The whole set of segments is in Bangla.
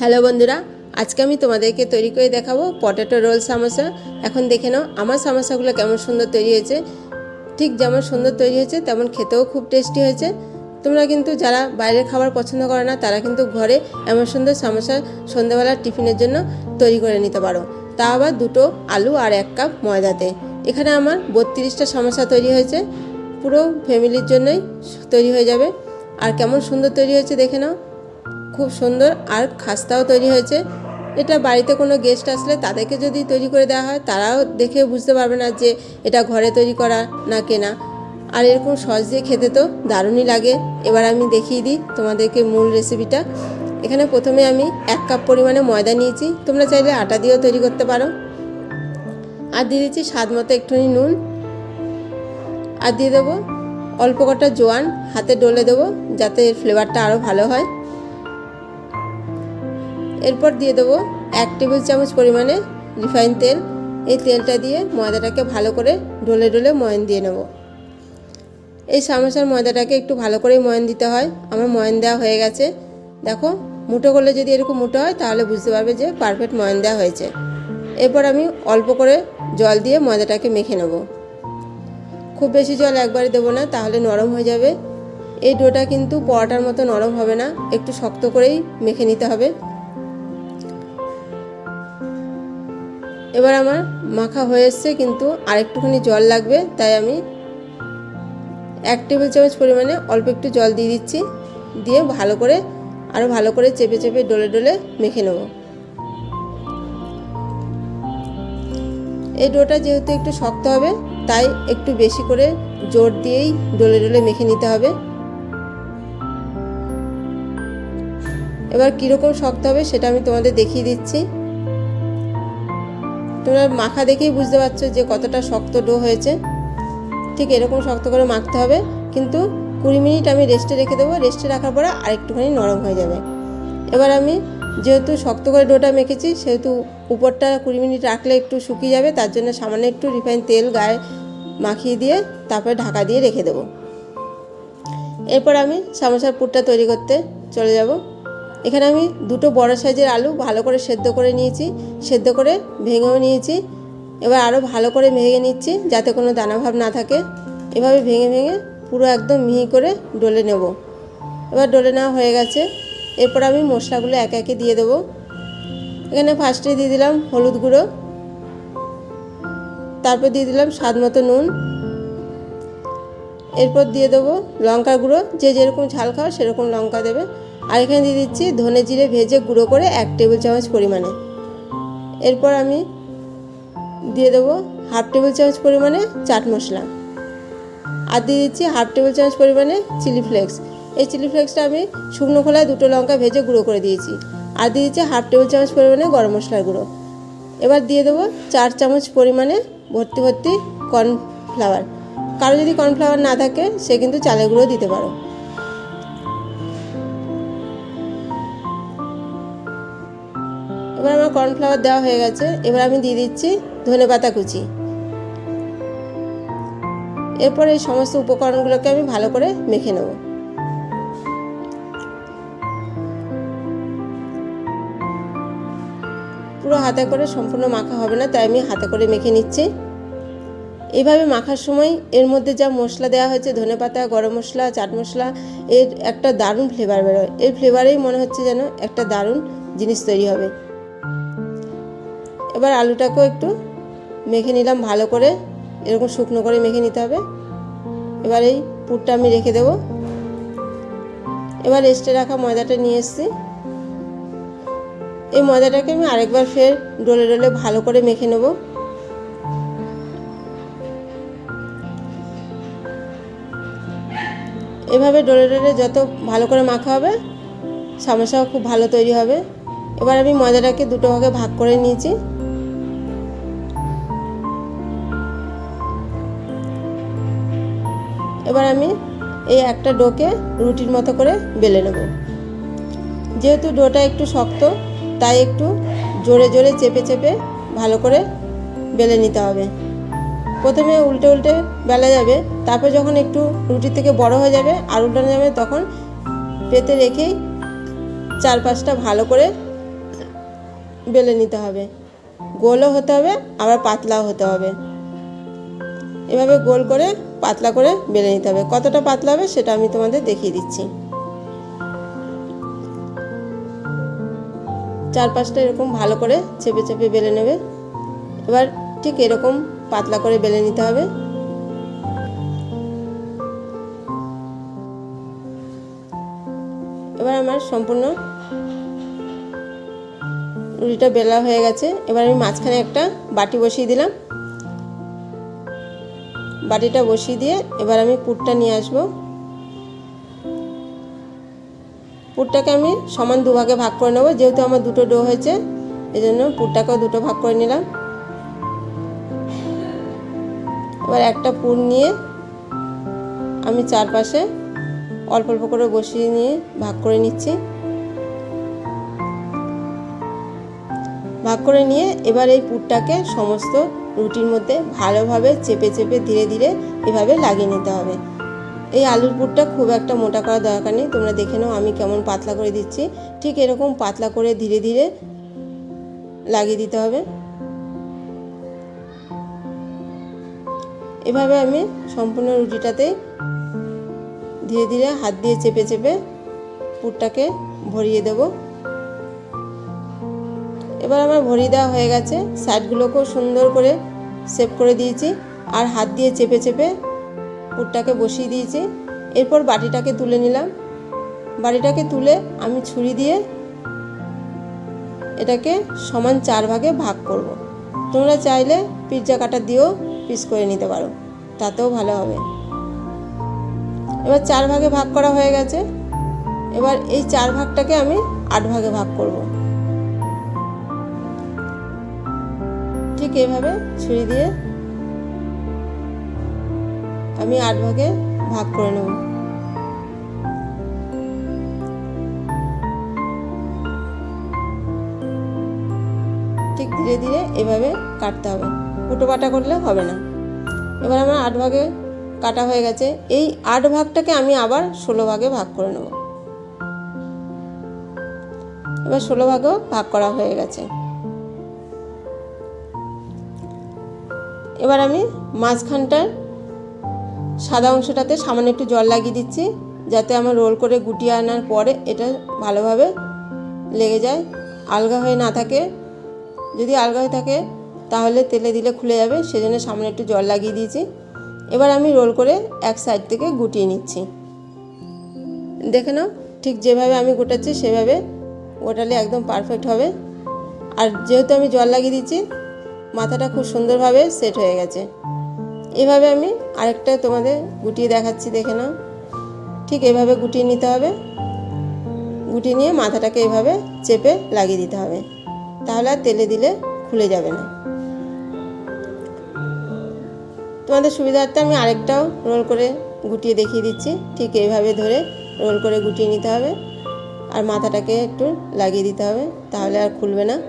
হ্যালো বন্ধুরা, আজকে আমি তোমাদেরকে তৈরি করে দেখাবো পটেটো রোল সামোসা। এখন দেখে নাও আমার সামোসাগুলো কেমন সুন্দর তৈরি হয়েছে। ঠিক যেমন সুন্দর তৈরি হয়েছে, তেমন খেতেও খুব টেস্টি হয়েছে। তোমরা কিন্তু যারা বাইরের খাবার পছন্দ করে না, তারা কিন্তু ঘরে এমন সুন্দর সামোসা সন্ধ্যাবেলার টিফিনের জন্য তৈরি করে নিতে পারো। তা আবার দুটো আলু আর এক কাপ ময়দাতে। এখানে আমার বত্রিশটা সমস্যা তৈরি হয়েছে। পুরো ফ্যামিলির জন্যই তৈরি হয়ে যাবে। আর কেমন সুন্দর তৈরি হয়েছে দেখে নাও। খুব সুন্দর আর খাস্তাও তৈরি হয়েছে। এটা বাড়িতে কোনো গেস্ট আসলে তাদেরকে যদি তৈরি করে দেওয়া হয়, তারাও দেখে বুঝতে পারবে না যে এটা ঘরে তৈরি করা না কেনা। আর এরকম সস দিয়ে খেতে তো দারুণই লাগে। এবার আমি দেখিয়ে দিই তোমাদেরকে মূল রেসিপিটা এখানে প্রথমে আমি এক কাপ পরিমাণে ময়দা নিয়েছি। তোমরা চাইলে আটা দিয়েও তৈরি করতে পারো। আর দিয়ে দিচ্ছি স্বাদ মতো একটুখানি নুন। আর দিয়ে দেবো অল্প কটা জোয়ান। হাতে ডলে দেবো যাতে ফ্লেভারটা আরও ভালো হয়। এরপর দিয়ে দেবো এক টেবিল চামচ পরিমাণে রিফাইন তেল। এই তেলটা দিয়ে ময়দাটাকে ভালো করে ডলে ডলে ময়ন দিয়ে নেব। এই সামোসার ময়দাটাকে একটু ভালো করে ময়ন দিতে হয়। আমার ময়ন দেওয়া হয়ে গেছে। দেখো মুটো করলে যদি এরকম মুটো হয়, তাহলে বুঝতে পারবে যে পারফেক্ট ময়ন দেওয়া হয়েছে। এরপর আমি অল্প করে জল দিয়ে ময়দাটাকে মেখে নেব। খুব বেশি জল একবারে দেবো না, তাহলে নরম হয়ে যাবে। এই ডোটা কিন্তু পরোটার মতো নরম হবে না। একটু শক্ত করেই মেখে নিতে হবে। এবার আমার মাখা হয়ে এসছে, কিন্তু আরেকটুখানি জল লাগবে, তাই আমি এক টেবিল চামচ পরিমাণে অল্প একটু জল দিয়ে দিচ্ছি, দিয়ে ভালো করে আরও ভালো করে চেপে চেপে ডলে ডলে মেখে নেব। এই ডোটা যেহেতু একটু শক্ত হবে, তাই একটু বেশি করে জোর দিয়েই ডলে ডলে মেখে নিতে হবে। এবার কীরকম শক্ত হবে সেটা আমি তোমাদের দেখিয়ে দিচ্ছি। তোমরা মাখা দেখেই বুঝতে পারছ যে কতটা শক্ত ডো হয়েছে। ঠিক এরকম শক্ত করে মাখতে হবে। কিন্তু কুড়ি মিনিট আমি রেস্টে রেখে দেবো। রেস্টে রাখার পরে আরেকটুখানি নরম হয়ে যাবে। এবার আমি যেহেতু শক্ত করে ডোটা মেখেছি, সেহেতু উপরটা কুড়ি মিনিট রাখলে একটু শুকিয়ে যাবে, তার জন্য সামান্য একটু রিফাইন তেল গায়ে মাখিয়ে দিয়ে তারপরে ঢাকা দিয়ে রেখে দেবো। এরপর আমি সামোসার পুরটা তৈরি করতে চলে যাব। এখানে আমি দুটো বড় সাইজের আলু ভালো করে সেদ্ধ করে নিয়েছি, সেদ্ধ করে ভেঙেও নিয়েছি। এবার আরও ভালো করে ভেঙে নিচ্ছি যাতে কোনো দানাভাব না থাকে। এভাবে ভেঙে ভেঙে পুরো একদম মিহি করে ডলে নেব। এবার ডলে নেওয়া হয়ে গেছে। এরপর আমি মশলাগুলো একে একে দিয়ে দেবো। এখানে ফার্স্টে দিয়ে দিলাম হলুদ গুঁড়ো। তারপর দিয়ে দিলাম স্বাদ মতো নুন। এরপর দিয়ে দেবো লঙ্কার গুঁড়ো। যে যেরকম ঝাল খাও সেরকম লঙ্কা দেবে। আর এখানে দিয়ে দিচ্ছি ধনে জিরে ভেজে গুঁড়ো করে এক টেবিল চামচ পরিমাণে। এরপর আমি দিয়ে দেবো হাফ টেবিল চামচ পরিমাণে চাট মশলা। আর দিয়ে দিচ্ছি হাফ টেবিল চামচ পরিমাণে চিলি ফ্লেক্স। এই চিলি ফ্লেক্সটা আমি শুকনো খোলায় দুটো লঙ্কা ভেজে গুঁড়ো করে দিয়েছি। আর দিয়ে দিচ্ছি হাফ টেবিল চামচ পরিমাণে গরম মশলার গুঁড়ো। এবার দিয়ে দেবো চার চামচ পরিমাণে ভর্তি ভর্তি কর্নফ্লাওয়ার। কারও যদি কর্নফ্লাওয়ার না থাকে, সে কিন্তু চালের গুঁড়ো দিতে পারো। কর্নফ্লাওয়ার দেওয়া হয়ে গেছে। এবার আমি দিয়ে দিচ্ছি ধনে পাতা কুচি। এরপর এই সমস্ত উপকরণগুলোকে আমি ভালো করে মেখে নেব। পুরো হাতে করে সম্পূর্ণ মাখা হবে না, তাই আমি হাতে করে মেখে নিচ্ছি। এইভাবে মাখার সময় এর মধ্যে যা মশলা দেওয়া হয়েছে, ধনে পাতা, গরম মশলা, চাট মশলা, এর একটা দারুণ ফ্লেভার বেরোয়। এর ফ্লেভারেই মনে হচ্ছে যেন একটা দারুণ জিনিস তৈরি হবে। এবার আলুটাকেও একটু মেখে নিলাম ভালো করে। এরকম শুকনো করে মেখে নিতে হবে। এবার এই পুরটা আমি রেখে দেব। এবার রেস্টে রাখা ময়দাটা নিয়ে এসেছি। এই ময়দাটাকে আমি আরেকবার ফের ডোলে ডোলে ভালো করে মেখে নেব। এভাবে ডোলে ডোলে যত ভালো করে মাখা হবে সমস্যাও খুব ভালো তৈরি হবে। এবার আমি ময়দাটাকে দুটো ভাগে ভাগ করে নিয়েছি। এবার আমি এই একটা ডোকে রুটির মতো করে বেলে নেব। যেহেতু ডোটা একটু শক্ত, তাই একটু জোরে জোরে চেপে চেপে ভালো করে বেলে নিতে হবে। প্রথমে উল্টে উল্টে বেলা যাবে, তারপর যখন একটু রুটি থেকে বড় হয়ে যাবে, আর উল্টানো যাবে, তখন পেতে রেখেই চারপাশটা ভালো করে বেলে নিতে হবে। গোলও হতে হবে, আবার পাতলাও হতে হবে। এভাবে গোল করে পাতলা করে বেলে নিতে হবে। কতটা পাতলা হবে সেটা আমি তোমাদের দেখিয়ে দিচ্ছি। চার পাঁচটা এরকম ভালো করে চেপে চেপে বেলে নেবে। এবার ঠিক এরকম পাতলা করে বেলে নিতে হবে। এবার আমার সম্পূর্ণ রুটিটা বেলা হয়ে গেছে। এবার আমি মাঝখানে একটা বাটি বসিয়ে দিলাম। বাটিটা বসিয়ে দিয়ে এবার আমি পুরটা নিয়ে আসব। পুরটাকে আমি সমান দুভাগে ভাগ করে নেব, যেহেতু আমার দুটো ডো হয়েছে এই জন্য পুরটাকেও দুটো ভাগ করে নিলাম। এবার একটা পুর নিয়ে আমি চারপাশে অল্প অল্প করে বসিয়ে নিয়ে ভাগ করে নিচ্ছি। ভাগ করে নিয়ে এবার এই পুরটাকে সমস্ত রুটির মধ্যে ভালোভাবে চেপে চেপে ধীরে ধীরে এভাবে লাগিয়ে নিতে হবে। এই আলুর পুরটা খুব একটা মোটা করার দরকার নেই। তোমরা দেখে নাও আমি কেমন পাতলা করে দিচ্ছি। ঠিক এরকম পাতলা করে ধীরে ধীরে লাগিয়ে দিতে হবে। এভাবে আমি সম্পূর্ণ রুটিটাতে ধীরে ধীরে হাত দিয়ে চেপে চেপে পুরটাকে ভরিয়ে দেব। এবার আমার ভরি দেওয়া হয়ে গেছে। সাইডগুলোকেও সুন্দর করে সেভ করে দিয়েছি আর হাত দিয়ে চেপে চেপে পুরটাকে বসিয়ে দিয়েছি। এরপর বাটিটাকে তুলে নিলাম। বাটিটাকে তুলে আমি ছুরি দিয়ে এটাকে সমান চার ভাগে ভাগ করব। তোমরা চাইলে পিৎজা কাটা দিয়েও পিস করে নিতে পারো। তাতেও ভালো হবে। এবার চার ভাগে ভাগ করা হয়ে গেছে। এবার এই চার ভাগটাকে আমি আট ভাগে ভাগ করব। ঠিক এইভাবে ছুরি দিয়ে আমি আট ভাগে ভাগ করে নেব। ঠিক ধীরে ধীরে এভাবে কাটতে হবে। ফুটো পাটা করলে হবে না। এবার আমার আট ভাগে কাটা হয়ে গেছে। এই আট ভাগটাকে আমি আবার ষোলো ভাগে ভাগ করে নেব। এবার ষোলো ভাগেও ভাগ করা হয়ে গেছে। এবার আমি মাঝখানটার সাদা অংশটাতে সামান্য একটু জল লাগিয়ে দিচ্ছি, যাতে আমার রোল করে গুটিয়ে আনার পরে এটা ভালোভাবে লেগে যায়। আলগা হয়ে না থাকে, যদি আলগা হয়ে থাকে তাহলে তেলে দিলে খুলে যাবে, সেজন্য সামনে একটু জল লাগিয়ে দিয়েছি। এবার আমি রোল করে এক সাইড থেকে গুটিয়ে নিচ্ছি। দেখে নাও, ঠিক যেভাবে আমি গোটাচ্ছি সেভাবে গোটালে একদম পারফেক্ট হবে। আর যেহেতু আমি জল লাগিয়ে দিচ্ছি মাথাটা খুব সুন্দরভাবে সেট হয়ে গেছে। এভাবে আমি আরেকটা তোমাদের গুটিয়ে দেখাচ্ছি, দেখে নাও। ঠিক এভাবে গুটিয়ে নিতে হবে। গুটিয়ে নিয়ে মাথাটাকে এভাবে চেপে লাগিয়ে দিতে হবে। তাহলে আর তেলে দিলে খুলে যাবে না। তোমাদের সুবিধার্থে আমি আরেকটাও রোল করে গুটিয়ে দেখিয়ে দিচ্ছি। ঠিক এইভাবে ধরে রোল করে গুটিয়ে নিতে হবে। আর মাথাটাকে একটু লাগিয়ে দিতে হবে। তাহলে আর খুলবে না।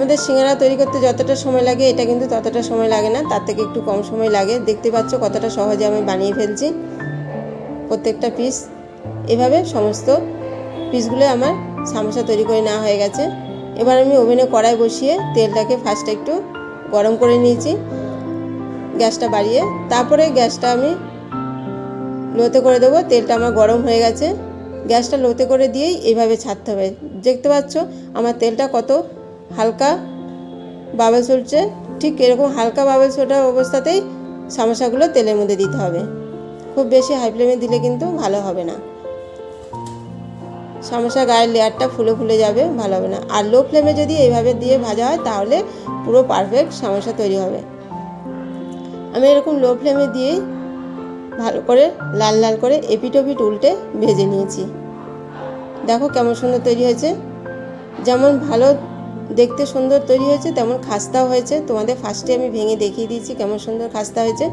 আমাদের সিঙ্গারা তৈরি করতে যতটা সময় লাগে, এটা কিন্তু ততটা সময় লাগে না। তার থেকে একটু কম সময় লাগে। দেখতে পাচ্ছ কতটা সহজে আমি বানিয়ে ফেলছি প্রত্যেকটা পিস এভাবে সমস্ত পিসগুলো আমার সামোসা তৈরি করে নেওয়া হয়ে গেছে। এবার আমি ওভেনে কড়াই বসিয়ে তেলটাকে ফার্স্টে একটু গরম করে নিয়েছি, গ্যাসটা বাড়িয়ে। তারপরে গ্যাসটা আমি লোতে করে দেবো। তেলটা আমার গরম হয়ে গেছে। গ্যাসটা লোতে করে দিয়েই এইভাবে ছাড়তে হবে। দেখতে পাচ্ছ আমার তেলটা কত হালকা বাবেল চলছে ঠিক এরকম হালকা বাবেল ছোটার অবস্থাতেই সামোসাগুলো তেলের মধ্যে দিতে হবে। খুব বেশি হাই ফ্লেমে দিলে কিন্তু ভালো হবে না। সামোসা গায়ের লেয়ারটা ফুলে ফুলে যাবে, ভালো হবে না। আর লো ফ্লেমে যদি এইভাবে দিয়ে ভাজা হয়, তাহলে পুরো পারফেক্ট সামোসা তৈরি হবে। আমি এরকম লো ফ্লেমে দিয়েই ভালো করে লাল লাল করে এপিটোপিট উল্টে ভেজে নিয়েছি। দেখো কেমন সুন্দর তৈরি হয়েছে। যেমন ভালো দেখতে সুন্দর তৈরি হয়েছে, তেমন খাস্তাও হয়েছে। তোমাদের ফার্স্টে আমি ভেঙে দেখিয়ে দিয়েছি কেমন সুন্দর খাস্তা হয়েছে।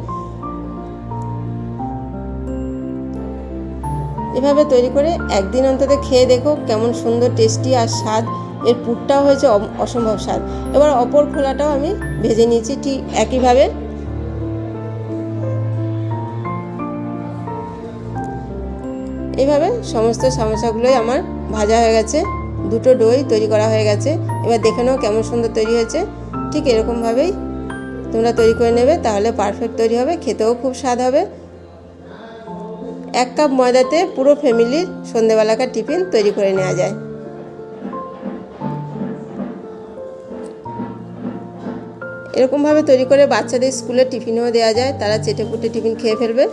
এভাবে তৈরি করে একদিন অন্তত খেয়ে দেখো কেমন সুন্দর টেস্টি আর স্বাদ। এর পুরটাও হয়েছে অসম্ভব স্বাদ। এবার অপর খোলাটাও আমি ভেজে নিয়েছি ঠিক একইভাবে। এইভাবে সমস্ত সমস্যাগুলোই আমার ভাজা হয়ে গেছে। দুটো দই তৈরি করা হয়ে গেছে। এবার দেখে নাও কেমন সুন্দর তৈরি হয়েছে। ঠিক এরকমভাবেই তোমরা তৈরি করে নেবে, তাহলে পারফেক্ট তৈরি হবে, খেতেও খুব স্বাদ হবে। এক কাপ ময়দাতে পুরো ফ্যামিলির সন্ধেবেলাকার টিফিন তৈরি করে নেওয়া যায়। এরকমভাবে তৈরি করে বাচ্চাদের স্কুলে টিফিনও দেওয়া যায়, তারা চেটে পুটে টিফিন খেয়ে ফেলবে।